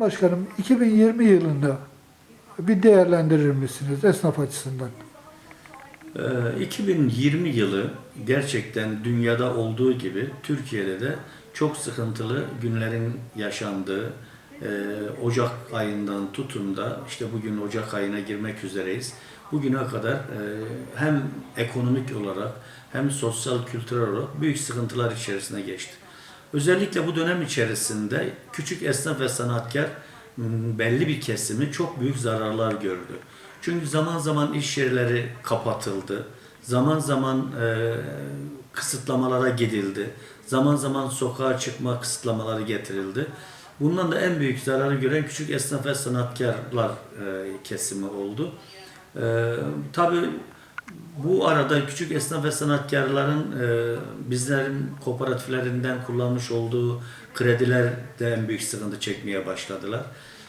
Başkanım 2020 yılında bir değerlendirir misiniz esnaf açısından? Ee, 2020 yılı gerçekten dünyada olduğu gibi Türkiye'de de çok sıkıntılı günlerin yaşandığı e, Ocak ayından tutun da işte bugün Ocak ayına girmek üzereyiz. Bugüne kadar e, hem ekonomik olarak hem sosyal kültürel olarak büyük sıkıntılar içerisine geçti. Özellikle bu dönem içerisinde küçük esnaf ve sanatkar m, belli bir kesimi çok büyük zararlar gördü. Çünkü zaman zaman iş yerleri kapatıldı. Zaman zaman e, kısıtlamalara gidildi. Zaman zaman sokağa çıkma kısıtlamaları getirildi. Bundan da en büyük zararı gören küçük esnaf ve sanatkarlar e, kesimi oldu. E, tabii bu arada küçük esnaf ve sanatkarların e, bizlerin kooperatiflerinden kullanmış olduğu krediler de en büyük sıkıntı çekmeye başladılar.